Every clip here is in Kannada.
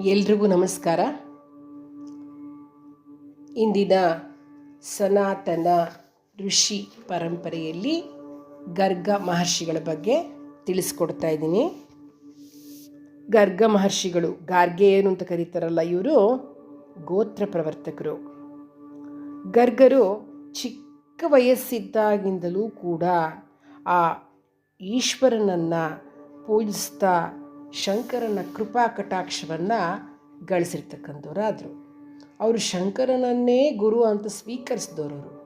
ಎಲ್ರಿಗೂ ನಮಸ್ಕಾರ. ಇಂದಿನ ಸನಾತನ ಋಷಿ ಪರಂಪರೆಯಲ್ಲಿ ಗರ್ಗ ಮಹರ್ಷಿಗಳ ಬಗ್ಗೆ ತಿಳಿಸ್ಕೊಡ್ತಾ ಇದ್ದೀನಿ. ಗರ್ಗ ಮಹರ್ಷಿಗಳು ಗಾರ್ಗೆಯರು ಅಂತ ಕರೀತಾರಲ್ಲ ಇವರು? ಗೋತ್ರ ಪ್ರವರ್ತಕರು. ಗರ್ಗರು ಚಿಕ್ಕ ವಯಸ್ಸಿದ್ದಾಗಿಂದಲೂ ಕೂಡ ಆ ಈಶ್ವರನನ್ನು ಪೂಜಿಸ್ತಾ ಶಂಕರನ ಕೃಪಾ ಕಟಾಕ್ಷವನ್ನು ಗಳಿಸಿರ್ತಕ್ಕಂಥವರಾದರು. ಅವರು ಶಂಕರನನ್ನೇ ಗುರು ಅಂತ ಸ್ವೀಕರಿಸಿದವರು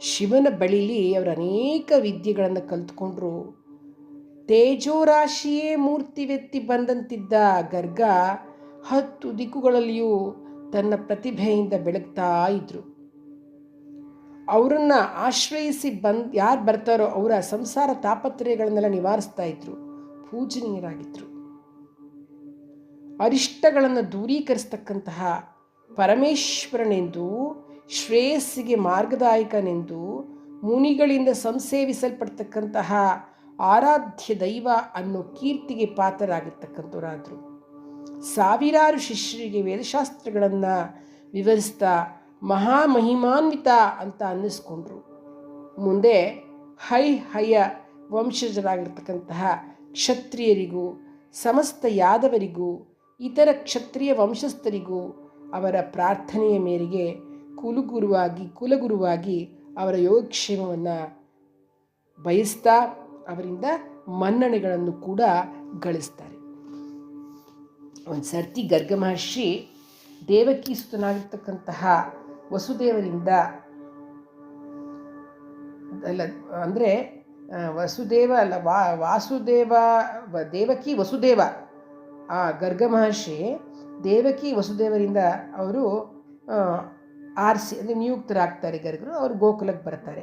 ಶಿವನ ಬಳಿಲಿ ಅವರು ಅನೇಕ ವಿದ್ಯೆಗಳನ್ನು ಕಲ್ತ್ಕೊಂಡ್ರು. ತೇಜೋರಾಶಿಯೇ ಮೂರ್ತಿ ಮೂರ್ತಿವೆತ್ತಿ ಬಂದಂತಿದ್ದ ಗರ್ಗ ಹತ್ತು ದಿಕ್ಕುಗಳಲ್ಲಿಯೂ ತನ್ನ ಪ್ರತಿಭೆಯಿಂದ ಬೆಳಗ್ತಾ ಇದ್ರು. ಅವರನ್ನು ಆಶ್ರಯಿಸಿ ಬಂದು ಯಾರು ಬರ್ತಾರೋ ಅವರ ಸಂಸಾರ ತಾಪತ್ರಯಗಳನ್ನೆಲ್ಲ ನಿವಾರಿಸ್ತಾ ಇದ್ರು. ಪೂಜನೀಯರಾಗಿದ್ದರು ಅರಿಷ್ಟಗಳನ್ನು ದೂರೀಕರಿಸ್ತಕ್ಕಂತಹ ಪರಮೇಶ್ವರನೆಂದು, ಶ್ರೇಯಸ್ಸಿಗೆ ಮಾರ್ಗದಾಯಕನೆಂದು, ಮುನಿಗಳಿಂದ ಸಂಸೇವಿಸಲ್ಪಡ್ತಕ್ಕಂತಹ ಆರಾಧ್ಯ ದೈವ ಅನ್ನೋ ಕೀರ್ತಿಗೆ ಪಾತ್ರರಾಗಿರ್ತಕ್ಕಂಥವರಾದರು. ಸಾವಿರಾರು ಶಿಷ್ಯರಿಗೆ ವೇದಶಾಸ್ತ್ರಗಳನ್ನು ವಿವರಿಸ್ತಾ ಮಹಾಮಹಿಮಾನ್ವಿತ ಅಂತ ಅನ್ನಿಸ್ಕೊಂಡ್ರು. ಮುಂದೆ ಹೈ ಹಯ ವಂಶಜರಾಗಿರ್ತಕ್ಕಂತಹ ಕ್ಷತ್ರಿಯರಿಗೂ, ಸಮಸ್ತ ಯಾದವರಿಗೂ ಇತರ ಕ್ಷತ್ರಿಯ ವಂಶಸ್ಥರಿಗೂ ಅವರ ಪ್ರಾರ್ಥನೆಯ ಮೇರೆಗೆ ಕುಲಗುರುವಾಗಿ ಕುಲಗುರುವಾಗಿ ಅವರ ಯೋಗಕ್ಷೇಮವನ್ನು ಬಯಸ್ತಾ ಅವರಿಂದ ಮನ್ನಣೆಗಳನ್ನು ಕೂಡ ಗಳಿಸ್ತಾರೆ. ಒಂದು ಸರ್ತಿ ಗರ್ಗ ಮಹರ್ಷಿ ದೇವಕಿ ಸುತನಾಗಿರ್ತಕ್ಕಂತಹ ವಸುದೇವರಿಂದ ಅಲ್ಲ, ಅಂದರೆ ವಸುದೇವ ಅಲ್ಲ, ವಾ, ವಾಸುದೇವ ದೇವಕಿ ವಸುದೇವ ಆ ಗರ್ಗ ಮಹರ್ಷಿ ದೇವಕಿ ವಸುದೇವರಿಂದ ಅವರು ಆರಿಸಿ, ಅಂದರೆ ನಿಯುಕ್ತರಾಗ್ತಾರೆ ಗರ್ಗರು, ಅವರು ಗೋಕುಲಕ್ಕೆ ಬರ್ತಾರೆ.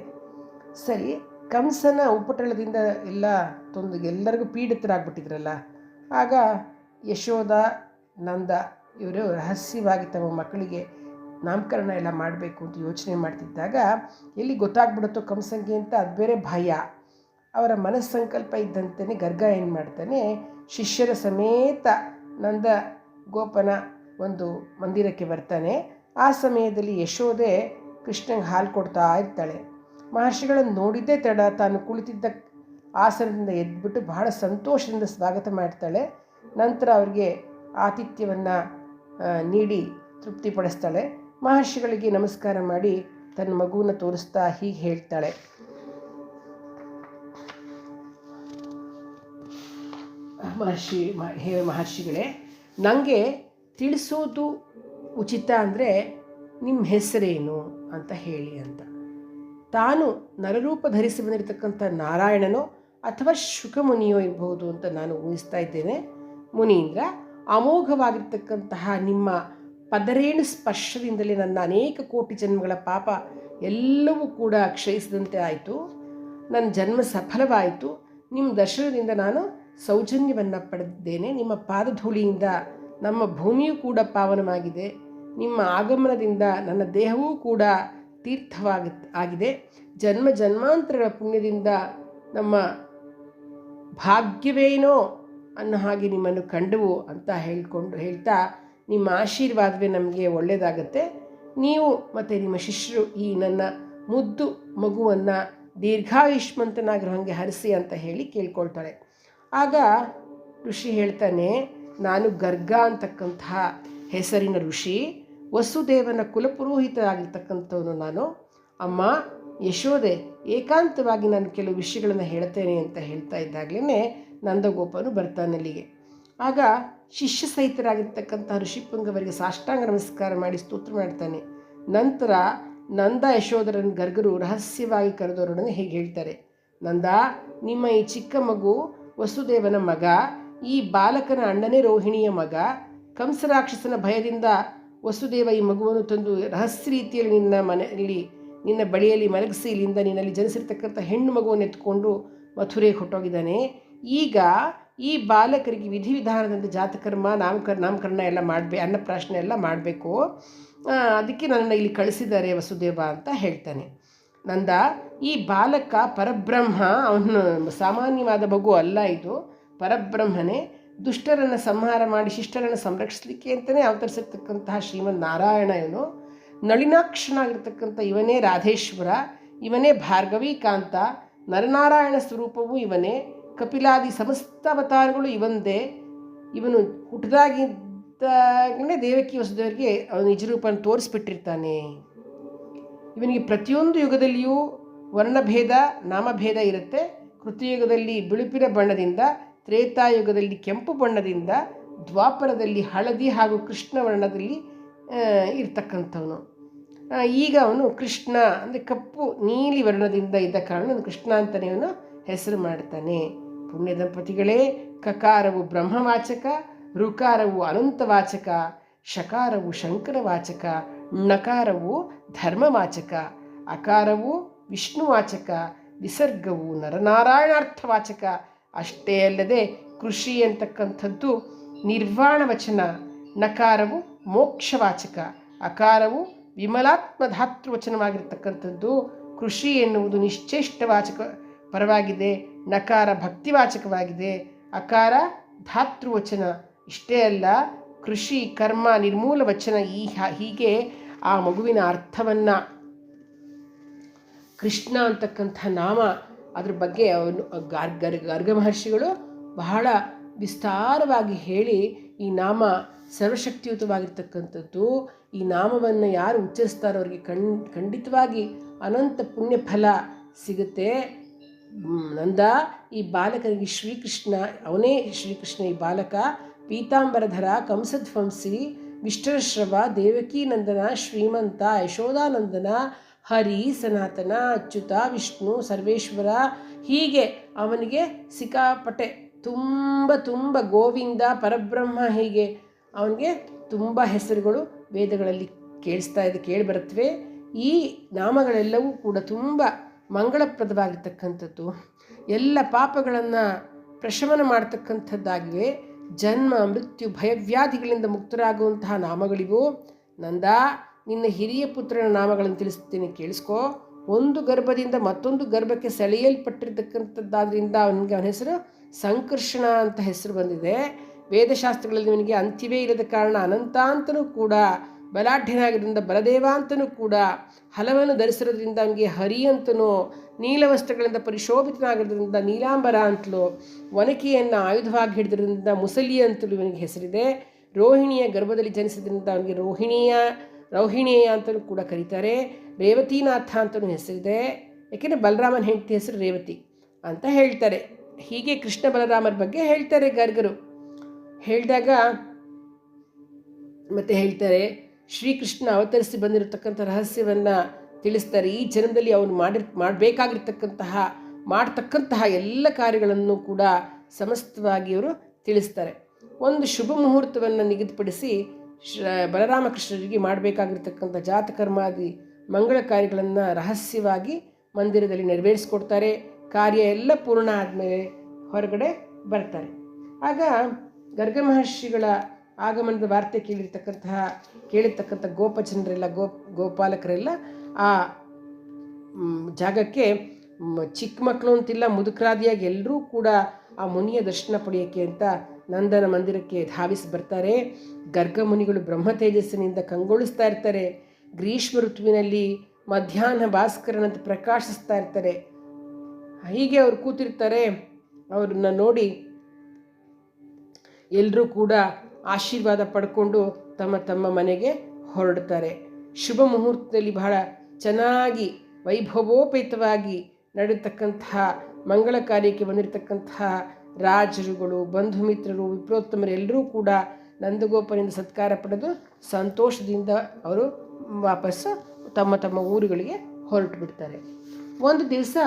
ಸರಿ, ಕಂಸನ ಉಪಟಳದಿಂದ ಎಲ್ಲ ತೊಂದು, ಎಲ್ಲರಿಗೂ ಪೀಡಿತರಾಗ್ಬಿಟ್ಟಿದ್ರಲ್ಲ, ಆಗ ಯಶೋಧ ನಂದ ಇವರು ರಹಸ್ಯವಾಗಿ ತಮ್ಮ ಮಕ್ಕಳಿಗೆ ನಾಮಕರಣ ಎಲ್ಲ ಮಾಡಬೇಕು ಅಂತ ಯೋಚನೆ ಮಾಡ್ತಿದ್ದಾಗ, ಎಲ್ಲಿ ಗೊತ್ತಾಗ್ಬಿಡುತ್ತೋ ಕಂಸಂಗೆ ಅಂತ ಅದು ಬೇರೆ ಭಯ. ಅವರ ಮನಸ್ಸಂಕಲ್ಪ ಇದ್ದಂತೆಯೇ ಗರ್ಗ ಏನು ಮಾಡ್ತಾನೆ, ಶಿಷ್ಯರ ಸಮೇತ ನಂದ ಗೋಪನ ಒಂದು ಮಂದಿರಕ್ಕೆ ಬರ್ತಾನೆ. ಆ ಸಮಯದಲ್ಲಿ ಯಶೋದೆ ಕೃಷ್ಣಂಗೆ ಹಾಲು ಕೊಡ್ತಾ ಇರ್ತಾಳೆ. ಮಹರ್ಷಿಗಳನ್ನು ನೋಡಿದ್ದೇ ತಡ, ತಾನು ಕುಳಿತಿದ್ದ ಆಸನದಿಂದ ಎದ್ಬಿಟ್ಟು ಬಹಳ ಸಂತೋಷದಿಂದ ಸ್ವಾಗತ ಮಾಡ್ತಾಳೆ. ನಂತರ ಅವ್ರಿಗೆ ಆತಿಥ್ಯವನ್ನು ನೀಡಿ ತೃಪ್ತಿಪಡಿಸ್ತಾಳೆ. ಮಹರ್ಷಿಗಳಿಗೆ ನಮಸ್ಕಾರ ಮಾಡಿ ತನ್ನ ಮಗುವನ್ನು ತೋರಿಸ್ತಾ ಹೀಗೆ ಹೇಳ್ತಾಳೆ. ಮಹರ್ಷಿ ಹೇ ಮಹರ್ಷಿಗಳೇ ನನಗೆ ತಿಳಿಸೋದು ಉಚಿತ ಅಂದರೆ ನಿಮ್ಮ ಹೆಸರೇನು ಅಂತ ಹೇಳಿ ಅಂತ. ತಾನು ನರರೂಪ ಧರಿಸಿ ಬಂದಿರತಕ್ಕಂಥ ನಾರಾಯಣನೋ ಅಥವಾ ಶುಕಮುನಿಯೋ ಇರಬಹುದು ಅಂತ ನಾನು ಊಹಿಸ್ತಾ ಇದ್ದೇನೆ. ಮುನೀಂದ್ರ ಅಮೋಘವಾಗಿರ್ತಕ್ಕಂತಹ ನಿಮ್ಮ ಪದರೇಣು ಸ್ಪರ್ಶದಿಂದಲೇ ನನ್ನ ಅನೇಕ ಕೋಟಿ ಜನ್ಮಗಳ ಪಾಪ ಎಲ್ಲವೂ ಕೂಡ ಕ್ಷಯಿಸಿದಂತೆ ಆಯಿತು. ನನ್ನ ಜನ್ಮ ಸಫಲವಾಯಿತು. ನಿಮ್ಮ ದರ್ಶನದಿಂದ ನಾನು ಸೌಜನ್ಯವನ್ನು ಪಡೆದಿದ್ದೇನೆ. ನಿಮ್ಮ ಪಾದಧೂಳಿಯಿಂದ ನಮ್ಮ ಭೂಮಿಯೂ ಕೂಡ ಪಾವನವಾಗಿದೆ. ನಿಮ್ಮ ಆಗಮನದಿಂದ ನನ್ನ ದೇಹವೂ ಕೂಡ ತೀರ್ಥವಾಗಿ ಆಗಿದೆ. ಜನ್ಮ ಜನ್ಮಾಂತರಗಳ ಪುಣ್ಯದಿಂದ ನಮ್ಮ ಭಾಗ್ಯವೇನೋ ಅನ್ನೋ ಹಾಗೆ ನಿಮ್ಮನ್ನು ಕಂಡವು ಅಂತ ಹೇಳಿಕೊಂಡು, ಹೇಳ್ತಾ ನಿಮ್ಮ ಆಶೀರ್ವಾದವೇ ನಮಗೆ ಒಳ್ಳೆಯದಾಗತ್ತೆ. ನೀವು ಮತ್ತು ನಿಮ್ಮ ಶಿಷ್ಯರು ಈ ನನ್ನ ಮುದ್ದು ಮಗುವನ್ನು ದೀರ್ಘಾಯುಷ್ಮಂತನಾಗಿರೋ ಹಾಗೆ ಹರಿಸಿ ಅಂತ ಹೇಳಿ ಕೇಳ್ಕೊಳ್ತಾಳೆ ಆಗ ಋಷಿ ಹೇಳ್ತಾನೆ, ನಾನು ಗರ್ಗ ಅಂತಕ್ಕಂತಹ ಹೆಸರಿನ ಋಷಿ, ವಸುದೇವನ ಕುಲಪುರೋಹಿತರಾಗಿರ್ತಕ್ಕಂಥವನು ನಾನು. ಅಮ್ಮ ಯಶೋದೆ ಏಕಾಂತವಾಗಿ ನಾನು ಕೆಲವು ವಿಷಯಗಳನ್ನು ಹೇಳ್ತೇನೆ ಅಂತ ಹೇಳ್ತಾ ಇದ್ದಾಗಲೇ ನಂದಗೋಪನು ಬರ್ತಾನೆ ಅಲ್ಲಿಗೆ. ಆಗ ಶಿಷ್ಯ ಸಹಿತರಾಗಿರ್ತಕ್ಕಂಥ ಋಷಿಪುಂಗವರಿಗೆ ಸಾಷ್ಟಾಂಗ ನಮಸ್ಕಾರ ಮಾಡಿ ಸ್ತೋತ್ರ ಮಾಡ್ತಾನೆ. ನಂತರ ನಂದ ಯಶೋಧರನ್ ಗರ್ಗರು ರಹಸ್ಯವಾಗಿ ಕರೆದವರೊಡನೆ ಹೇಗೆ ಹೇಳ್ತಾರೆ. ನಂದ, ನಿಮ್ಮ ಈ ಚಿಕ್ಕ ಮಗು ವಸುದೇವನ ಮಗ, ಈ ಬಾಲಕನ ಅಣ್ಣನೇ ರೋಹಿಣಿಯ ಮಗ. ಕಂಸರಾಕ್ಷಸನ ಭಯದಿಂದ ವಸುದೇವ ಈ ಮಗುವನ್ನು ತಂದು ರಹಸ್ಯ ರೀತಿಯಲ್ಲಿ ನಿನ್ನ ಮನೆಯಲ್ಲಿ, ನಿನ್ನ ಬಳಿಯಲ್ಲಿ ಮಲಗಿಸಿ, ಇಲ್ಲಿಂದ ನಿನ್ನಲ್ಲಿ ಜನಿಸಿರ್ತಕ್ಕಂಥ ಹೆಣ್ಣು ಮಗುವನ್ನು ಎತ್ಕೊಂಡು ಮಥುರೆಗೆ ಹೊಟ್ಟೋಗಿದ್ದಾನೆ ಈಗ ಈ ಬಾಲಕರಿಗೆ ವಿಧಿವಿಧಾನದಂತೆ ಜಾತಕರ್ಮ ನಾಮಕರ್ ನಾಮಕರಣ ಎಲ್ಲ ಮಾಡಬೇ, ಅನ್ನಪ್ರಾಶನ ಎಲ್ಲ ಮಾಡಬೇಕು. ಅದಕ್ಕೆ ನನ್ನನ್ನು ಇಲ್ಲಿ ಕಳಿಸಿದ್ದಾರೆ ವಸುದೇವ ಅಂತ ಹೇಳ್ತಾನೆ. ನಂದ, ಈ ಬಾಲಕ ಪರಬ್ರಹ್ಮ, ಅವನು ಸಾಮಾನ್ಯವಾದ ಮಗು ಅಲ್ಲ ಇದು, ಪರಬ್ರಹ್ಮನೇ, ದುಷ್ಟರನ್ನು ಸಂಹಾರ ಮಾಡಿ ಶಿಷ್ಟರನ್ನು ಸಂರಕ್ಷಿಸಲಿಕ್ಕೆ ಅಂತಲೇ ಅವತರಿಸಿರ್ತಕ್ಕಂತಹ ಶ್ರೀಮನ್ ನಾರಾಯಣ ಇವನು. ನಳಿನಾಕ್ಷನಾಗಿರ್ತಕ್ಕಂಥ ಇವನೇ ರಾಧೇಶ್ವರ, ಇವನೇ ಭಾರ್ಗವಿ ಕಾಂತ, ನರನಾರಾಯಣ ಸ್ವರೂಪವೂ ಇವನೇ, ಕಪಿಲಾದಿ ಸಮಸ್ತ ಅವತಾರಗಳು ಇವಂದೇ ಇವನು ಹುಟ್ಟದಾಗಿದ್ದಾಗಲೇ ದೇವಕಿ ವಸುದೇವರಿಗೆ ಅವನು ನಿಜರೂಪನ ತೋರಿಸ್ಬಿಟ್ಟಿರ್ತಾನೆ. ಇವನಿಗೆ ಪ್ರತಿಯೊಂದು ಯುಗದಲ್ಲಿಯೂ ವರ್ಣಭೇದ, ನಾಮಭೇದ ಇರುತ್ತೆ. ಕೃತಿಯುಗದಲ್ಲಿ ಬಿಳುಪಿನ ಬಣ್ಣದಿಂದ, ತ್ರೇತಾಯುಗದಲ್ಲಿ ಕೆಂಪು ಬಣ್ಣದಿಂದ, ದ್ವಾಪರದಲ್ಲಿ ಹಳದಿ ಹಾಗೂ ಕೃಷ್ಣ ವರ್ಣದಲ್ಲಿ ಇರ್ತಕ್ಕಂಥವನು. ಈಗ ಅವನು ಕೃಷ್ಣ, ಅಂದರೆ ಕಪ್ಪು, ನೀಲಿ ವರ್ಣದಿಂದ ಇದ್ದ ಕಾರಣ ಕೃಷ್ಣ ಅಂತಲೇ ಅವನು ಹೆಸರು ಮಾಡ್ತಾನೆ. ಪುಣ್ಯ ದಂಪತಿಗಳೇ, ಕಕಾರವು ಬ್ರಹ್ಮವಾಚಕ, ಋಕಾರವು ಅನಂತವಾಚಕ, ಶಕಾರವು ಶಂಕರವಾಚಕ ಣಕಾರವು ಧರ್ಮವಾಚಕ, ಅಕಾರವು ವಿಷ್ಣುವಾಚಕ ವಿಸರ್ಗವು ನರನಾರಾಯಣಾರ್ಥವಾಚಕ. ಅಷ್ಟೇ ಅಲ್ಲದೆ ಕೃಷಿ ಅಂತಕ್ಕಂಥದ್ದು ನಿರ್ವಾಣ ವಚನ ನಕಾರವು ಮೋಕ್ಷವಾಚಕ, ಅಕಾರವು ವಿಮಲಾತ್ಮ ಧಾತೃವಚನವಾಗಿರ್ತಕ್ಕಂಥದ್ದು ಕೃಷಿ ಎನ್ನುವುದು ನಿಶ್ಚೇಷ್ಟವಾಚಕ, ಪರವಾಗಿದೆ ನಕಾರ ಭಕ್ತಿವಾಚಕವಾಗಿದೆ, ಅಕಾರ ಧಾತೃವಚನ. ಇಷ್ಟೇ ಅಲ್ಲ ಕೃಷಿ, ಕರ್ಮ, ನಿರ್ಮೂಲ ವಚನ ಈ ಹೀಗೆ ಆ ಮಗುವಿನ ಅರ್ಥವನ್ನು ಕೃಷ್ಣ ಅಂತಕ್ಕಂಥ ನಾಮ ಅದ್ರ ಬಗ್ಗೆ ಅವನು, ಗಾರ್, ಗರ್, ಗರ್ಗ ಮಹರ್ಷಿಗಳು ಬಹಳ ವಿಸ್ತಾರವಾಗಿ ಹೇಳಿ ಈ ನಾಮ ಸರ್ವಶಕ್ತಿಯುತವಾಗಿರ್ತಕ್ಕಂಥದ್ದು. ಈ ನಾಮವನ್ನು ಯಾರು ಉಚ್ಚರಿಸ್ತಾರೋ ಅವರಿಗೆ ಕಣ್ ಖಂಡಿತವಾಗಿ ಅನಂತ ಪುಣ್ಯ ಫಲ ಸಿಗುತ್ತೆ ನಂದ ಈ ಬಾಲಕನಿಗೆ ಶ್ರೀಕೃಷ್ಣ, ಅವನೇ ಶ್ರೀಕೃಷ್ಣ ಈ ಬಾಲಕ. ಪೀತಾಂಬರಧರ, ಕಂಸಧ್ವಂಸಿ, ವಿಷ್ಣುಶ್ರವ, ದೇವಕೀನಂದನ, ಶ್ರೀಮಂತ ಯಶೋಧಾನಂದನ ಹರಿ, ಸನಾತನ, ಅಚ್ಯುತ, ವಿಷ್ಣು, ಸರ್ವೇಶ್ವರ, ಹೀಗೆ ಅವನಿಗೆ ಸಿಕ್ಕಾಪಟೆ ತುಂಬ ತುಂಬ ಗೋವಿಂದ, ಪರಬ್ರಹ್ಮ ಹೀಗೆ ಅವನಿಗೆ ತುಂಬ ಹೆಸರುಗಳು ವೇದಗಳಲ್ಲಿ ಕೇಳಿಸ್ತಾ ಇದೆ ಕೇಳಿಬರುತ್ತವೆ ಈ ನಾಮಗಳೆಲ್ಲವೂ ಕೂಡ ತುಂಬ ಮಂಗಳಪ್ರದವಾಗಿರ್ತಕ್ಕಂಥದ್ದು. ಎಲ್ಲ ಪಾಪಗಳನ್ನು ಪ್ರಶಮನ ಮಾಡ್ತಕ್ಕಂಥದ್ದಾಗಿವೆ. ಜನ್ಮ, ಮೃತ್ಯು, ಭಯವ್ಯಾಧಿಗಳಿಂದ ಮುಕ್ತರಾಗುವಂತಹ ನಾಮಗಳಿವು? ನಂದ, ನಿನ್ನ ಹಿರಿಯ ಪುತ್ರನ ನಾಮಗಳನ್ನು ತಿಳಿಸ್ತೀನಿ, ಕೇಳಿಸ್ಕೋ. ಒಂದು ಗರ್ಭದಿಂದ ಮತ್ತೊಂದು ಗರ್ಭಕ್ಕೆ ಸೆಳೆಯಲ್ಪಟ್ಟಿರ್ತಕ್ಕಂಥದ್ದಾದ್ರಿಂದ ಅವನಿಗೆ ಅವನ ಹೆಸರು ಸಂಕರ್ಷಣ ಅಂತ ಹೆಸರು ಬಂದಿದೆ. ವೇದಶಾಸ್ತ್ರಗಳಲ್ಲಿ ಅವನಿಗೆ ಅಂತ್ಯವೇ ಇಲ್ಲದ ಕಾರಣ ಅನಂತ ಅಂತನೂ ಕೂಡ ಬಲಾಢ್ಯನಾಗಿದ್ದರಿಂದ ಬಲದೇವ ಅಂತನೂ ಕೂಡ ಹಲವನ್ನು ಧರಿಸಿರೋದ್ರಿಂದ ಅವನಿಗೆ ಹರಿ ಅಂತನೂ ನೀಲವಸ್ತ್ರಗಳಿಂದ ಪರಿಶೋಭಿತನಾಗಿರೋದ್ರಿಂದ ನೀಲಾಂಬರ ಅಂತಲೂ ಒನಕೆಯನ್ನು ಆಯುಧವಾಗಿ ಹಿಡಿದ್ರಿಂದ ಮುಸಲಿ ಅಂತಲೂ ಇವನಿಗೆ ಹೆಸರಿದೆ. ರೋಹಿಣಿಯ ಗರ್ಭದಲ್ಲಿ ಜನಿಸಿದ್ರಿಂದ ಅವನಿಗೆ ರೋಹಿಣಿಯ ರೋಹಿಣಿಯ ಅಂತಲೂ ಕೂಡ ಕರೀತಾರೆ. ರೇವತಿನಾಥ ಅಂತಲೂ ಹೆಸರಿದೆ. ಯಾಕೆಂದರೆ ಬಲರಾಮನ ಹೆಂಡತಿ ಹೆಸರು ರೇವತಿ ಅಂತ ಹೇಳ್ತಾರೆ. ಹೀಗೆ ಕೃಷ್ಣ ಬಲರಾಮರ ಬಗ್ಗೆ ಹೇಳ್ತಾರೆ ಗರ್ಗರು. ಹೇಳಿದಾಗ ಮತ್ತೆ ಹೇಳ್ತಾರೆ ಶ್ರೀಕೃಷ್ಣ ಅವತರಿಸಿ ಬಂದಿರತಕ್ಕಂಥ ರಹಸ್ಯವನ್ನು ತಿಳಿಸ್ತಾರೆ. ಈ ಜನ್ಮದಲ್ಲಿ ಅವನು ಮಾಡಿರ್, ಮಾಡಬೇಕಾಗಿರ್ತಕ್ಕಂತಹ, ಮಾಡ್ತಕ್ಕಂತಹ ಎಲ್ಲ ಕಾರ್ಯಗಳನ್ನು ಕೂಡ ಸಮಸ್ತವಾಗಿ ಅವರು ತಿಳಿಸ್ತಾರೆ. ಒಂದು ಶುಭ ಮುಹೂರ್ತವನ್ನು ನಿಗದಿಪಡಿಸಿ ಬಲರಾಮಕೃಷ್ಣರಿಗೆ ಮಾಡಬೇಕಾಗಿರ್ತಕ್ಕಂಥ ಜಾತಕರ್ಮಾದಿ ಮಂಗಳ ಕಾರ್ಯಗಳನ್ನು ರಹಸ್ಯವಾಗಿ ಮಂದಿರದಲ್ಲಿ ನೆರವೇರಿಸ್ಕೊಡ್ತಾರೆ. ಕಾರ್ಯ ಎಲ್ಲ ಪೂರ್ಣ ಆದಮೇಲೆ ಹೊರಗಡೆ ಬರ್ತಾರೆ. ಆಗ ಗರ್ಗ ಮಹರ್ಷಿಗಳ ಆಗಮನದ ವಾರ್ತೆ ಕೇಳಿರ್ತಕ್ಕಂತಹ, ಕೇಳಿರ್ತಕ್ಕಂಥ ಗೋಪಜನರೆಲ್ಲ ಗೋ, ಗೋಪಾಲಕರೆಲ್ಲ ಆ ಜಾಗಕ್ಕೆ ಚಿಕ್ಕ ಮಕ್ಕಳು ಅಂತಿಲ್ಲ, ಮುದುಕರಾದಿಯಾಗಿ ಎಲ್ಲರೂ ಕೂಡ ಆ ಮುನಿಯ ದರ್ಶನ ಪಡೆಯೋಕ್ಕೆ ಅಂತ ನಂದನ ಮಂದಿರಕ್ಕೆ ಧಾವಿಸಿ ಬರ್ತಾರೆ. ಗರ್ಗ ಮುನಿಗಳು ಬ್ರಹ್ಮ ತೇಜಸ್ಸಿನಿಂದ ಕಂಗೊಳಿಸ್ತಾ ಇರ್ತಾರೆ. ಗ್ರೀಷ್ಮ ಋತುವಿನಲ್ಲಿ ಮಧ್ಯಾಹ್ನ ಭಾಸ್ಕರನಂತ ಪ್ರಕಾಶಿಸ್ತಾ ಇರ್ತಾರೆ. ಹೀಗೆ ಅವರು ಕೂತಿರ್ತಾರೆ. ಅವ್ರನ್ನ ನೋಡಿ ಎಲ್ಲರೂ ಕೂಡ ಆಶೀರ್ವಾದ ಪಡ್ಕೊಂಡು ತಮ್ಮ ತಮ್ಮ ಮನೆಗೆ ಹೊರಡ್ತಾರೆ. ಶುಭ ಮುಹೂರ್ತದಲ್ಲಿ ಬಹಳ ಚೆನ್ನಾಗಿ, ವೈಭವೋಪೇತವಾಗಿ ನಡೆತಕ್ಕಂತಹ ಮಂಗಳ ಕಾರ್ಯಕ್ಕೆ ಬಂದಿರತಕ್ಕಂತಹ ರಾಜರುಗಳು ಬಂಧು ಮಿತ್ರರು ವಿಪ್ರೋತ್ತಮರು ಎಲ್ಲರೂ ಕೂಡ ನಂದಗೋಪನಿಂದ ಸತ್ಕಾರ ಪಡೆದು ಸಂತೋಷದಿಂದ ಅವರು ವಾಪಸ್ಸು ತಮ್ಮ ತಮ್ಮ ಊರುಗಳಿಗೆ ಹೊರಟು ಬಿಡ್ತಾರೆ. ಒಂದು ದಿವಸ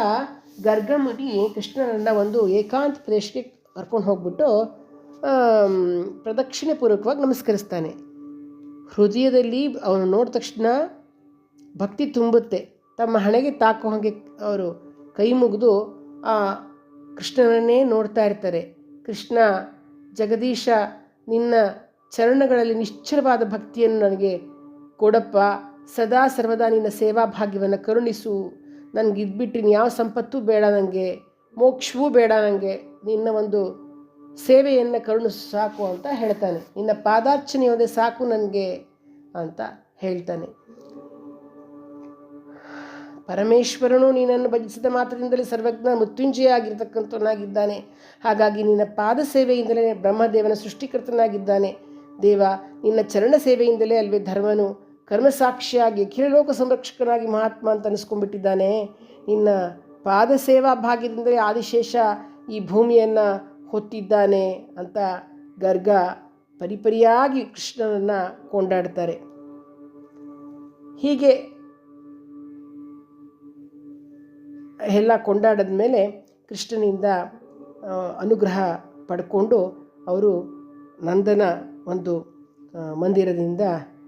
ಗರ್ಗಮುನಿ ಕೃಷ್ಣನನ್ನು ಒಂದು ಏಕಾಂತ ಪ್ರದೇಶಕ್ಕೆ ಕರ್ಕೊಂಡು ಹೋಗ್ಬಿಟ್ಟು ಪ್ರದಕ್ಷಿಣೆ ಪೂರ್ವಕವಾಗಿ ನಮಸ್ಕರಿಸ್ತಾನೆ. ಹೃದಯದಲ್ಲಿ ಅವನು ನೋಡಿದ ತಕ್ಷಣ ಭಕ್ತಿ ತುಂಬುತ್ತೆ. ತಮ್ಮ ಹಣೆಗೆ ತಾಕೋ ಹಾಗೆ ಅವರು ಕೈ ಮುಗಿದು ಆ ಕೃಷ್ಣನನ್ನೇ ನೋಡ್ತಾ ಇರ್ತಾರೆ. ಕೃಷ್ಣ, ಜಗದೀಶ, ನಿನ್ನ ಚರಣಗಳಲ್ಲಿ ನಿಶ್ಚಲವಾದ ಭಕ್ತಿಯನ್ನು ನನಗೆ ಕೊಡಪ್ಪ. ಸದಾ ಸರ್ವದಾ ನಿನ್ನ ಸೇವಾ ಭಾಗ್ಯವನ್ನು ಕರುಣಿಸು. ನನಗೆ ಯಾವ ಸಂಪತ್ತೂ ಬೇಡ ನನಗೆ ಮೋಕ್ಷವೂ ಬೇಡ ನನಗೆ ನಿನ್ನ ಒಂದು ಸೇವೆಯನ್ನು ಕರುಣು ಸಾಕು ಅಂತ ಹೇಳ್ತಾನೆ. ನಿನ್ನ ಪಾದಾರ್ಚನೆಯೋದೆ ಸಾಕು ನನಗೆ ಅಂತ ಹೇಳ್ತಾನೆ. ಪರಮೇಶ್ವರನು ನೀನನ್ನು ಭಜಿಸಿದ ಮಾತ್ರದಿಂದಲೇ ಸರ್ವಜ್ಞ ಮೃತ್ಯುಂಜಯ ಆಗಿರ್ತಕ್ಕಂಥವನಾಗಿದ್ದಾನೆ ಹಾಗಾಗಿ ನಿನ್ನ ಪಾದ ಸೇವೆಯಿಂದಲೇ ಬ್ರಹ್ಮದೇವನ ಸೃಷ್ಟಿಕರ್ತನಾಗಿದ್ದಾನೆ. ದೇವ, ನಿನ್ನ ಚರಣ ಸೇವೆಯಿಂದಲೇ ಅಲ್ವೇ ಧರ್ಮನು ಕರ್ಮಸಾಕ್ಷಿಯಾಗಿ ಕಿರಲೋಕ ಸಂರಕ್ಷಕನಾಗಿ ಮಹಾತ್ಮ ಅಂತ ಅನಿಸ್ಕೊಂಡ್ಬಿಟ್ಟಿದ್ದಾನೆ. ನಿನ್ನ ಪಾದ ಸೇವಾ ಭಾಗ್ಯದಿಂದಲೇ ಆದಿಶೇಷ ಈ ಭೂಮಿಯನ್ನು ಹೊತ್ತಿದ್ದಾನೆ ಅಂತ ಗರ್ಗ ಪರಿಪರಿಯಾಗಿ ಕೃಷ್ಣನನ್ನು ಕೊಂಡಾಡ್ತಾರೆ. ಹೀಗೆ ಎಲ್ಲ ಕೊಂಡಾಡಿದ ಮೇಲೆ ಕೃಷ್ಣನಿಂದ ಅನುಗ್ರಹ ಪಡ್ಕೊಂಡು ಅವರು ನಂದನ ಒಂದು ಮಂದಿರದಿಂದ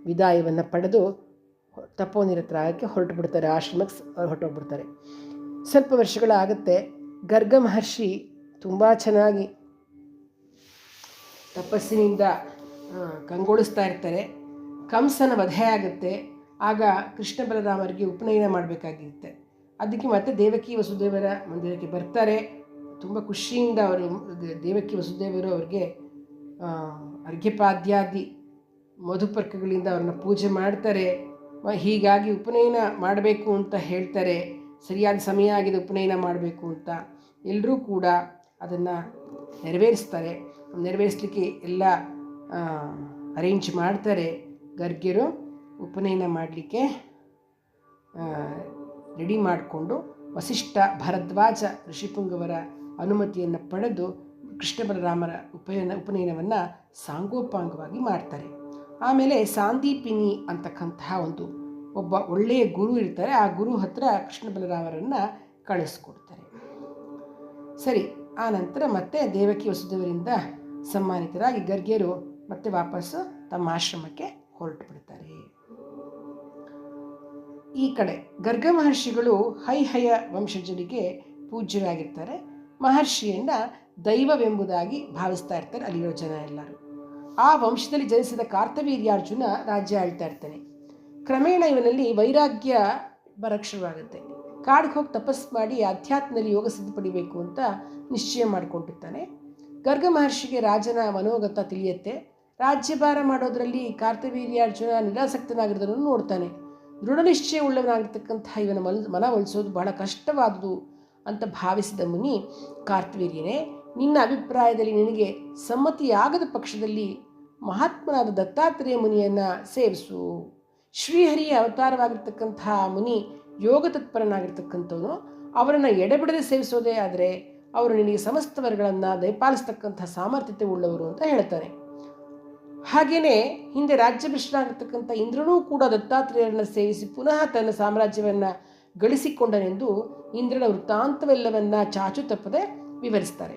ವಿದಾಯವನ್ನು ಪಡೆದು ತಪೋನಿರತರಾಗಕ್ಕೆ ಹೊರಟು ಬಿಡ್ತಾರೆ ಆಶ್ರಮಕ್ಕೆ ಹೊರಟೋಗ್ಬಿಡ್ತಾರೆ. ಸ್ವಲ್ಪ ವರ್ಷಗಳಾಗುತ್ತೆ. ಗರ್ಗ ಮಹರ್ಷಿ ತುಂಬ ಚೆನ್ನಾಗಿ ತಪಸ್ಸಿನಿಂದ ಕಂಗೊಳಿಸ್ತಾ ಇರ್ತಾರೆ. ಕಂಸನ ವಧೆ ಆಗುತ್ತೆ. ಆಗ ಕೃಷ್ಣ ಬಲರಾಮರಿಗೆ ಉಪನಯನ ಮಾಡಬೇಕಾಗಿರುತ್ತೆ. ಅದಕ್ಕೆ ಮತ್ತೆ ದೇವಕಿ ವಸುದೇವರ ಮಂದಿರಕ್ಕೆ ಬರ್ತಾರೆ. ತುಂಬ ಖುಷಿಯಿಂದ ಅವರು, ದೇವಕಿ ವಸುದೇವರು ಅವ್ರಿಗೆ ಅರ್ಘ್ಯಪಾದ್ಯಾದಿ, ಮಧುಪರ್ಕಗಳಿಂದ ಅವ್ರನ್ನ ಪೂಜೆ ಮಾಡ್ತಾರೆ. ಹೀಗಾಗಿ ಉಪನಯನ ಮಾಡಬೇಕು ಅಂತ ಹೇಳ್ತಾರೆ. ಸರಿಯಾದ ಸಮಯ ಆಗಿದೆ ಉಪನಯನ ಮಾಡಬೇಕು ಅಂತ. ಎಲ್ಲರೂ ಕೂಡ ಅದನ್ನು ನೆರವೇರಿಸ್ತಾರೆ. ನೆರವೇರಿಸಲಿಕ್ಕೆ ಎಲ್ಲ ಅರೇಂಜ್ ಮಾಡ್ತಾರೆ. ಗರ್ಗ್ಯರು ಉಪನಯನ ಮಾಡಲಿಕ್ಕೆ ರೆಡಿ ಮಾಡಿಕೊಂಡು ವಸಿಷ್ಠ ಭರದ್ವಾಜ ಋಷಿಪುಂಗವರ ಅನುಮತಿಯನ್ನು ಪಡೆದು ಕೃಷ್ಣ ಬಲರಾಮರ ಉಪಯನ, ಉಪನಯನವನ್ನು ಸಾಂಗೋಪಾಂಗವಾಗಿ ಮಾಡ್ತಾರೆ. ಆಮೇಲೆ ಸಾಂದೀಪಿನಿ ಅಂತಕ್ಕಂತಹ ಒಂದು ಒಬ್ಬ ಒಳ್ಳೆಯ ಗುರು ಇರ್ತಾರೆ. ಆ ಗುರು ಹತ್ರ ಕೃಷ್ಣ ಬಲರಾಮರನ್ನು ಕಳಿಸ್ಕೊಡ್ತಾರೆ. ಸರಿ ಆ ನಂತರ ಮತ್ತೆ ದೇವಕಿ ವಸುದೇವರಿಂದ ಸಮ್ಮಾನಿತರಾಗಿ ಗರ್ಗೆರು ಮತ್ತೆ ವಾಪಸ್ಸು ತಮ್ಮ ಆಶ್ರಮಕ್ಕೆ ಹೊರಟು ಬಿಡ್ತಾರೆ ಈ ಕಡೆ ಗರ್ಗ ಮಹರ್ಷಿಗಳು ಹೈಹಯ ವಂಶಜರಿಗೆ ಪೂಜ್ಯರಾಗಿರ್ತಾರೆ. ಮಹರ್ಷಿಯಿಂದ ದೈವವೆಂಬುದಾಗಿ ಭಾವಿಸ್ತಾ ಇರ್ತಾರೆ ಅಲ್ಲಿರೋ ಜನ ಎಲ್ಲರೂ. ಆ ವಂಶದಲ್ಲಿ ಜನಿಸಿದ ಕಾರ್ತವೀರ್ಯಾರ್ಜುನ ರಾಜ್ಯ ಆಳ್ತಾ ಇರ್ತಾನೆ. ಕ್ರಮೇಣ ಇವನಲ್ಲಿ ವೈರಾಗ್ಯ ಬರಕ್ಕೆ ಕಾಡಿಗೆ ಹೋಗಿ ತಪಸ್ ಮಾಡಿ ಅಧ್ಯಾತ್ಮದಲ್ಲಿ ಯೋಗ ಸಿದ್ಧಪಡಿಬೇಕು ಅಂತ ನಿಶ್ಚಯ ಮಾಡಿಕೊಂಡಿರ್ತಾನೆ. ಗರ್ಗ ಮಹರ್ಷಿಗೆ ರಾಜನ ಮನೋಗತ ತಿಳಿಯುತ್ತೆ. ರಾಜ್ಯಭಾರ ಮಾಡೋದರಲ್ಲಿ ಕಾರ್ತವೀರ್ಯಾರ್ಜುನ ನಿರಾಸಕ್ತನಾಗಿರೋದನ್ನು ನೋಡ್ತಾನೆ. ದೃಢ ನಿಶ್ಚಯ ಉಳ್ಳವನಾಗಿರ್ತಕ್ಕಂಥ ಇವನ ಮಲ್ ಮನ ಒಲಿಸೋದು ಬಹಳ ಕಷ್ಟವಾದುದು ಅಂತ ಭಾವಿಸಿದ ಮುನಿ ಕಾರ್ತವೀರ್ಯನೇ ನಿನ್ನ ಅಭಿಪ್ರಾಯದಲ್ಲಿ ನಿನಗೆ ಸಮ್ಮತಿಯಾಗದ ಪಕ್ಷದಲ್ಲಿ ಮಹಾತ್ಮನಾದ ದತ್ತಾತ್ರೇಯ ಮುನಿಯನ್ನು ಸೇವಿಸು ಶ್ರೀಹರಿಯ ಅವತಾರವಾಗಿರ್ತಕ್ಕಂತಹ ಮುನಿ ಯೋಗ ತತ್ಪರನಾಗಿರ್ತಕ್ಕಂಥವನು, ಅವರನ್ನು ಎಡೆಬಿಡದೆ ಸೇವಿಸೋದೇ ಆದರೆ ಅವರು ನಿನಗೆ ಸಮಸ್ತ ವರ್ಗಗಳನ್ನು ದಯಪಾಲಿಸ್ತಕ್ಕಂಥ ಸಾಮರ್ಥ್ಯತೆ ಉಳ್ಳವರು ಅಂತ ಹೇಳ್ತಾರೆ. ಹಾಗೆಯೇ ಹಿಂದೆ ರಾಜ್ಯಭ್ರಷ್ಟನಾಗಿರ್ತಕ್ಕಂಥ ಇಂದ್ರನೂ ಕೂಡ ದತ್ತಾತ್ರೇಯರನ್ನು ಸೇವಿಸಿ ಪುನಃ ತನ್ನ ಸಾಮ್ರಾಜ್ಯವನ್ನು ಗಳಿಸಿಕೊಂಡನೆಂದು ಇಂದ್ರನ ವೃತ್ತಾಂತವೆಲ್ಲವನ್ನ ಚಾಚು ತಪ್ಪದೆ ವಿವರಿಸ್ತಾರೆ.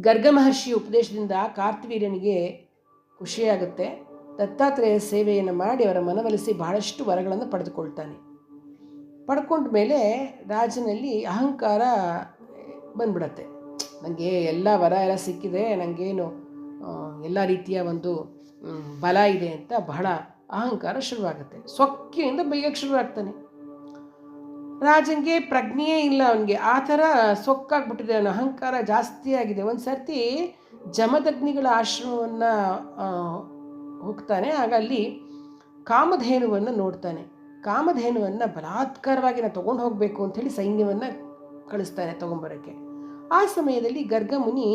ಗರ್ಗ ಮಹರ್ಷಿಯ ಉಪದೇಶದಿಂದ ಕಾರ್ತಿವೀರ್ಯನಿಗೆ ಖುಷಿಯಾಗುತ್ತೆ. ದತ್ತಾತ್ರೇಯ ಸೇವೆಯನ್ನು ಮಾಡಿ ಅವರ ಮನವೊಲಿಸಿ ಬಹಳಷ್ಟು ವರಗಳನ್ನು ಪಡೆದುಕೊಳ್ತಾನೆ. ಪಡ್ಕೊಂಡ ಮೇಲೆ ರಾಜನಲ್ಲಿ ಅಹಂಕಾರ ಬಂದ್ಬಿಡತ್ತೆ. ನನಗೆ ಎಲ್ಲ ವರ ಎಲ್ಲ ಸಿಕ್ಕಿದೆ ನನಗೇನು ಎಲ್ಲ ರೀತಿಯ ಒಂದು ಬಲ ಇದೆ ಅಂತ ಬಹಳ ಅಹಂಕಾರ ಶುರುವಾಗುತ್ತೆ. ಸೊಕ್ಕಿನಿಂದ ಬೈಯಕ್ಕೆ ಶುರುವಾಗ್ತಾನೆ. ರಾಜನಿಗೆ ಪ್ರಜ್ಞೆಯೇ ಇಲ್ಲ ಅವನಿಗೆ. ಆ ಥರ ಸೊಕ್ಕಾಗ್ಬಿಟ್ಟಿದೆ ಅವನ. ಅಹಂಕಾರ ಜಾಸ್ತಿ ಆಗಿದೆ. ಒಂದು ಸರ್ತಿ ಜಮದಗ್ನಿಗಳ ಆಶ್ರಮವನ್ನು ಹೋಗ್ತಾನೆ, ಆಗ ಅಲ್ಲಿ ಕಾಮಧೇನುವನ್ನು ನೋಡ್ತಾನೆ. ಕಾಮಧೇನುವನ್ನು ಬಲಾತ್ಕಾರವಾಗಿ ನಾನು ತೊಗೊಂಡು ಹೋಗಬೇಕು ಅಂಥೇಳಿ ಸೈನ್ಯವನ್ನು ಕಳಿಸ್ತಾನೆ ತೊಗೊಂಬರೋಕ್ಕೆ. ಆ ಸಮಯದಲ್ಲಿ ಗರ್ಗ ಮುನಿ,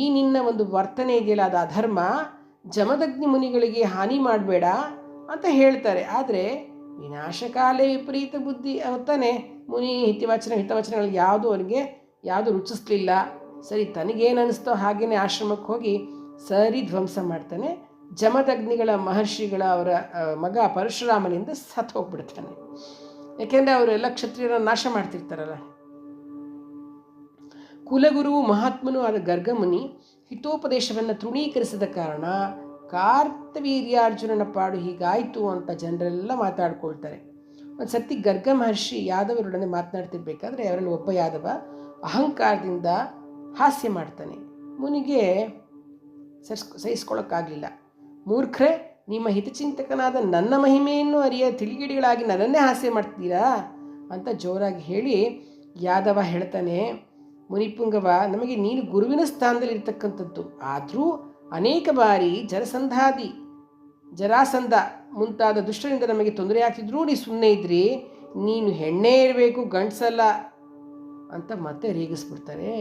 ಈ ನಿನ್ನ ಒಂದು ವರ್ತನೆ ಇದೆಯಲ್ಲ ಅದು ಅಧರ್ಮ, ಜಮದಗ್ನಿ ಮುನಿಗಳಿಗೆ ಹಾನಿ ಮಾಡಬೇಡ ಅಂತ ಹೇಳ್ತಾರೆ. ಆದರೆ ವಿನಾಶಕಾಲೇ ವಿಪರೀತ ಬುದ್ಧಿ ಅವತ್ತಾನೆ ಮುನಿ ಹಿತವಚನ, ಹಿತವಚನಗಳು ಯಾವುದು ಅವರಿಗೆ ಯಾವುದು ರುಚಿಸ್ಲಿಲ್ಲ. ಸರಿ ತನಗೇನು ಅನಿಸ್ತೋ ಹಾಗೇ ಆಶ್ರಮಕ್ಕೆ ಹೋಗಿ ಸರಿ ಧ್ವಂಸ ಮಾಡ್ತಾನೆ. ಜಮದಗ್ನಿಗಳ ಮಹರ್ಷಿಗಳ ಅವರ ಮಗ ಪರಶುರಾಮನಿಂದ ಸತ್ತು ಹೋಗ್ಬಿಡ್ತಾನೆ. ಯಾಕೆಂದರೆ ಅವರೆಲ್ಲ ಕ್ಷತ್ರಿಯರ ನಾಶ ಮಾಡ್ತಿರ್ತಾರಲ್ಲ. ಕುಲಗುರುವು ಮಹಾತ್ಮನೂ ಆದ ಗರ್ಗಮುನಿ ಹಿತೋಪದೇಶವನ್ನು ತೃಣೀಕರಿಸಿದ ಕಾರಣ ಕಾರ್ತವೀರ್ಯಾರ್ಜುನನ ಪಾಡು ಹೀಗಾಯಿತು ಅಂತ ಜನರೆಲ್ಲ ಮಾತಾಡ್ಕೊಳ್ತಾರೆ. ಒಂದು ಸತಿ ಗರ್ಗ ಮಹರ್ಷಿ ಯಾದವರೊಡನೆ ಮಾತನಾಡ್ತಿರ್ಬೇಕಾದ್ರೆ ಅವರಲ್ಲಿ ಒಬ್ಬ ಯಾದವ ಅಹಂಕಾರದಿಂದ ಹಾಸ್ಯ ಮಾಡ್ತಾನೆ. ಮುನಿಗೆ ಸಹಿಸ್ ಸಹಿಸ್ಕೊಳ್ಳೋಕ್ಕಾಗಲಿಲ್ಲ ಮೂರ್ಖರೇ, ನಿಮ್ಮ ಹಿತಚಿಂತಕನಾದ ನನ್ನ ಮಹಿಮೆಯನ್ನು ಅರಿಯ ತಿಳಿಗಿಡಿಗಳಾಗಿ ನನ್ನನ್ನೇ ಹಾಸ್ಯ ಮಾಡ್ತೀರಾ ಅಂತ ಜೋರಾಗಿ ಹೇಳಿ ಯಾದವ ಹೇಳ್ತಾನೆ, ಮುನಿಪುಂಗವ, ನಮಗೆ ನೀನು ಗುರುವಿನ ಸ್ಥಾನದಲ್ಲಿ ಇರ್ತಕ್ಕಂಥದ್ದು ಆದರೂ ಅನೇಕ ಬಾರಿ ಜರಸಂಧಾದಿ, ಜರಾಸಂಧ ಮುಂತಾದ ದುಷ್ಟರಿಂದ ನಮಗೆ ತೊಂದರೆ ಆಗ್ತಿದ್ರೂ ನೀ ಸುಮ್ಮನೆ ಇದ್ರಿ, ನೀನು ಹೆಣ್ಣೇ ಇರಬೇಕು, ಗಂಡಸಲ್ಲ ಅಂತ ಮತ್ತೆ ರೇಗಿಸ್ಬಿಡ್ತಾರೆ.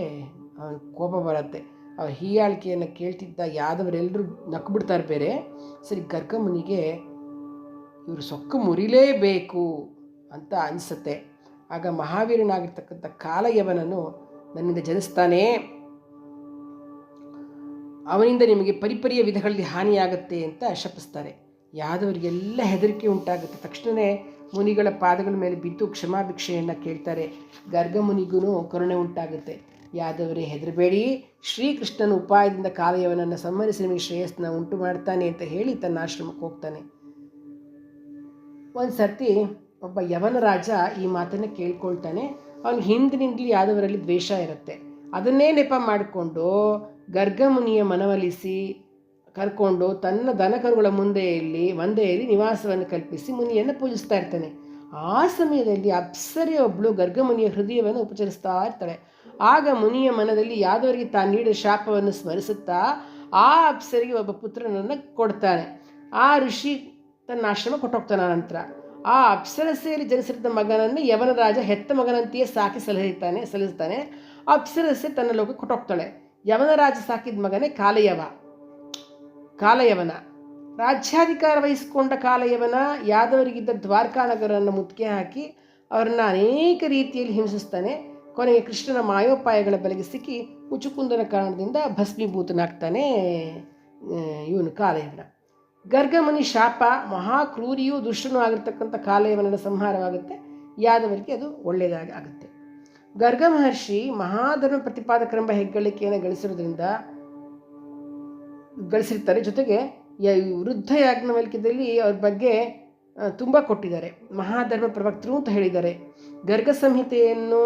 ಅವನ ಕೋಪ ಬರುತ್ತೆ. ಅವ್ರ ಹೀಯಾಳಿಕೆಯನ್ನು ಕೇಳ್ತಿದ್ದ ಯಾದವರೆಲ್ಲರೂ ನಕ್ಬಿಡ್ತಾರೆ ಬೇರೆ. ಸರಿ ಗರ್ಗಮುನಿಗೆ ಇವರು ಸೊಕ್ಕು ಮುರಿಲೇಬೇಕು ಅಂತ ಅನಿಸುತ್ತೆ. ಆಗ ಮಹಾವೀರನಾಗಿರ್ತಕ್ಕಂಥ ಕಾಲಯವನನು ನನ್ನಿಂದ ಜನಿಸ್ತಾನೆ. ಅವನಿಂದ ನಿಮಗೆ ಪರಿಪರಿಯ ವಿಧಗಳಲ್ಲಿ ಹಾನಿಯಾಗುತ್ತೆ ಅಂತ ಶಪಿಸ್ತಾರೆ. ಯಾದವರಿಗೆಲ್ಲ ಹೆದರಿಕೆ ಉಂಟಾಗುತ್ತೆ ತಕ್ಷಣವೇ ಮುನಿಗಳ ಪಾದಗಳ ಮೇಲೆ ಬಿದ್ದು ಕ್ಷಮಾಭಿಕ್ಷೆಯನ್ನು ಕೇಳ್ತಾರೆ. ಗರ್ಗಮುನಿಗೂ ಕರುಣೆ ಉಂಟಾಗುತ್ತೆ. ಯಾದವರೇ ಹೆದರಬೇಡಿ. ಶ್ರೀಕೃಷ್ಣನ ಉಪಾಯದಿಂದ ಕಾಲಯವನನ್ನು ಸಮ್ಮರಿಸಿ ನಿಮಗೆ ಶ್ರೇಯಸ್ಸನ್ನ ಉಂಟು ಮಾಡ್ತಾನೆ ಅಂತ ಹೇಳಿ ತನ್ನ ಆಶ್ರಮಕ್ಕೆ ಹೋಗ್ತಾನೆ. ಒಂದು ಸರ್ತಿ ಒಬ್ಬ ಯವನ ರಾಜ ಈ ಮಾತನ್ನು ಕೇಳ್ಕೊಳ್ತಾನೆ. ಅವನ ಹಿಂದಿನಿಂದಲೂ ಯಾದವರಲ್ಲಿ ದ್ವೇಷ ಇರುತ್ತೆ. ಅದನ್ನೇ ನೆಪ ಮಾಡಿಕೊಂಡು ಗರ್ಗಮುನಿಯ ಮನವೊಲಿಸಿ ಕರ್ಕೊಂಡು ತನ್ನ ದನಕರುಗಳ ಮುಂದೆಯಲ್ಲಿ ಮಂದೆಯಲ್ಲಿ ನಿವಾಸವನ್ನು ಕಲ್ಪಿಸಿ ಮುನಿಯನ್ನು ಪೂಜಿಸ್ತಾ ಇರ್ತಾನೆ. ಆ ಸಮಯದಲ್ಲಿ ಅಪ್ಸರೆ ಒಬ್ಬಳು ಗರ್ಗಮುನಿಯ ಹೃದಯವನ್ನು ಉಪಚರಿಸ್ತಾ ಇರ್ತಾಳೆ. ಆಗ ಮುನಿಯ ಮನದಲ್ಲಿ ಯಾದವರಿಗೆ ತಾನು ನೀಡಿದ ಶಾಪವನ್ನು ಸ್ಮರಿಸುತ್ತಾ ಆ ಅಪ್ಸರಿಗೆ ಒಬ್ಬ ಪುತ್ರನನ್ನು ಕೊಡ್ತಾನೆ. ಆ ಋಷಿ ತನ್ನ ಆಶ್ರಮ ಕೊಟ್ಟೋಗ್ತಾನೆ ನಂತರ. ಆ ಅಪ್ಸರಸೆಯಲ್ಲಿ ಜನಿಸಿದ ಮಗನನ್ನು ಯವನ ರಾಜ ಹೆತ್ತ ಮಗನಂತೆಯೇ ಸಾಕಿ ಸಲಹಿತಾನೆ, ಸಲ್ಲಿಸ್ತಾನೆ. ಅಪ್ಸರಸೆ ತನ್ನ ಲೋಕ ಕೊಟ್ಟೋಗ್ತಾಳೆ. ಯವನ ರಾಜ ಸಾಕಿದ ಮಗನೇ ಕಾಲಯವ. ಕಾಲಯವನ. ರಾಜ್ಯಾಧಿಕಾರ ವಹಿಸಿಕೊಂಡ ಕಾಲಯವನ ಯಾದವರಿಗಿದ್ದ ದ್ವಾರಕಾನಗರನ್ನು ಮುತ್ತಿಗೆ ಹಾಕಿ ಅವರನ್ನು ಅನೇಕ ರೀತಿಯಲ್ಲಿ ಹಿಂಸಿಸ್ತಾನೆ. ಕೊನೆಗೆ ಕೃಷ್ಣನ ಮಾಯೋಪಾಯಗಳ ಬೆಲೆಗೆ ಸಿಕ್ಕಿ ಮುಚುಕುಂದನ ಕಾರಣದಿಂದ ಭಸ್ಮೀಭೂತನಾಗ್ತಾನೆ ಇವನು ಕಾಲಯವನ ಗರ್ಗಮುನಿ ಶಾಪ ಮಹಾಕ್ರೂರಿಯೂ ದುಷ್ಟನೂ ಆಗಿರ್ತಕ್ಕಂಥ ಕಾಲಯವನ ಸಂಹಾರವಾಗುತ್ತೆ. ಯಾದವರಿಗೆ ಅದು ಒಳ್ಳೆಯದಾಗಿ ಆಗುತ್ತೆ. ಗರ್ಗ ಮಹರ್ಷಿ ಮಹಾಧರ್ಮ ಪ್ರತಿಪಾದಕರೆಂಬ ಹೆಗ್ಗಳಿಕೆಯನ್ನು ಗಳಿಸಿರೋದ್ರಿಂದ ಗಳಿಸಿರ್ತಾರೆ. ಜೊತೆಗೆ ವೃದ್ಧ ಯಾಜ್ಞವಲ್ಕ್ಯದಲ್ಲಿ ಅವ್ರ ಬಗ್ಗೆ ತುಂಬ ಕೊಟ್ಟಿದ್ದಾರೆ. ಮಹಾಧರ್ಮ ಪ್ರವಕ್ತರು ಅಂತ ಹೇಳಿದ್ದಾರೆ. ಗರ್ಗ ಸಂಹಿತೆಯನ್ನು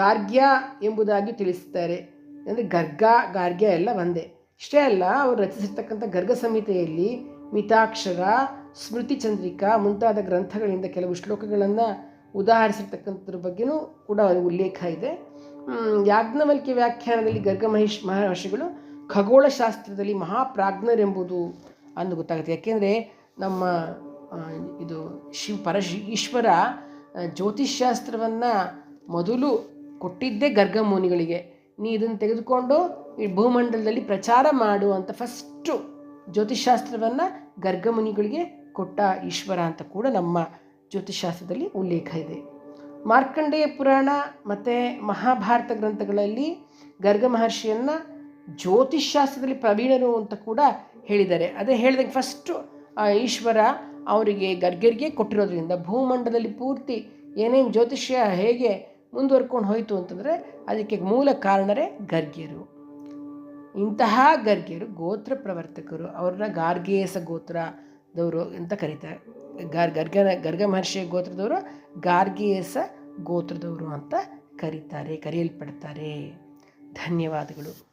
ಗಾರ್ಗ್ಯ ಎಂಬುದಾಗಿ ತಿಳಿಸ್ತಾರೆ. ಅಂದರೆ ಗರ್ಗ ಗಾರ್ಗ್ಯ ಎಲ್ಲ ಒಂದೇ. ಇಷ್ಟೇ ಅಲ್ಲ, ಅವರು ರಚಿಸಿರ್ತಕ್ಕಂಥ ಗರ್ಗ ಸಂಹಿತೆಯಲ್ಲಿ ಮಿತಾಕ್ಷರ, ಸ್ಮೃತಿ ಚಂದ್ರಿಕಾ ಮುಂತಾದ ಗ್ರಂಥಗಳಿಂದ ಕೆಲವು ಶ್ಲೋಕಗಳನ್ನು ಉದಾಹರಿಸಿರ್ತಕ್ಕಂಥದ್ರ ಬಗ್ಗೆಯೂ ಕೂಡ ಉಲ್ಲೇಖ ಇದೆ. ಯಾಜ್ಞವಲ್ಕ್ಯ ವ್ಯಾಖ್ಯಾನದಲ್ಲಿ ಗರ್ಗ ಮಹಿಷ್ ಮಹರ್ಷಿಗಳು ಖಗೋಳಶಾಸ್ತ್ರದಲ್ಲಿ ಮಹಾಪ್ರಾಜ್ಞರೆಂಬುದು ಅಂದು ಗೊತ್ತಾಗುತ್ತೆ. ಯಾಕೆಂದರೆ ನಮ್ಮ ಇದು ಶಿವ ಪರಶಿ ಈಶ್ವರ ಜ್ಯೋತಿಷ್ಶಾಸ್ತ್ರವನ್ನು ಮೊದಲು ಕೊಟ್ಟಿದ್ದೇ ಗರ್ಗ ಮುನಿಗಳಿಗೆ ನೀ ಇದನ್ನು ತೆಗೆದುಕೊಂಡು ಈ ಭೂಮಂಡಲದಲ್ಲಿ ಪ್ರಚಾರ ಮಾಡು ಅಂತ ಫಸ್ಟು ಜ್ಯೋತಿಷ್ಶಾಸ್ತ್ರವನ್ನು ಗರ್ಗಮುನಿಗಳಿಗೆ ಕೊಟ್ಟ ಈಶ್ವರ ಅಂತ ಕೂಡ ನಮ್ಮ ಜ್ಯೋತಿಷಾಸ್ತ್ರದಲ್ಲಿ ಉಲ್ಲೇಖ ಇದೆ. ಮಾರ್ಕಂಡೇಯ ಪುರಾಣ ಮತ್ತು ಮಹಾಭಾರತ ಗ್ರಂಥಗಳಲ್ಲಿ ಗರ್ಗ ಮಹರ್ಷಿಯನ್ನು ಜ್ಯೋತಿಷ್ಶಾಸ್ತ್ರದಲ್ಲಿ ಪ್ರವೀಣರು ಅಂತ ಕೂಡ ಹೇಳಿದ್ದಾರೆ. ಅದೇ ಹೇಳಿದಾಗ ಫಸ್ಟು ಈಶ್ವರ ಅವರಿಗೆ ಗರ್ಗರಿಗೆ ಕೊಟ್ಟಿರೋದ್ರಿಂದ ಭೂಮಂಡಲದಲ್ಲಿ ಪೂರ್ತಿ ಏನೇನು ಜ್ಯೋತಿಷ್ಯ ಹೇಗೆ ಮುಂದುವರ್ಕೊಂಡು ಹೋಯಿತು ಅಂತಂದರೆ ಅದಕ್ಕೆ ಮೂಲ ಕಾರಣರೇ ಗರ್ಗ್ಯರು. ಇಂತಹ ಗರ್ಗ್ಯರು, ಗೋತ್ರ ಪ್ರವರ್ತಕರು, ಅವ್ರನ್ನ ಗಾರ್ಗೇಯಸ ಗೋತ್ರದವರು ಅಂತ ಕರೀತಾರೆ. ಗಾರ್, ಗರ್ಗನ, ಗರ್ಗ ಮಹರ್ಷಿಯ ಗೋತ್ರದವರು ಗಾರ್ಗೇಯಸ ಗೋತ್ರದವರು ಅಂತ ಕರೀತಾರೆ, ಕರೆಯಲ್ಪಡ್ತಾರೆ. ಧನ್ಯವಾದಗಳು.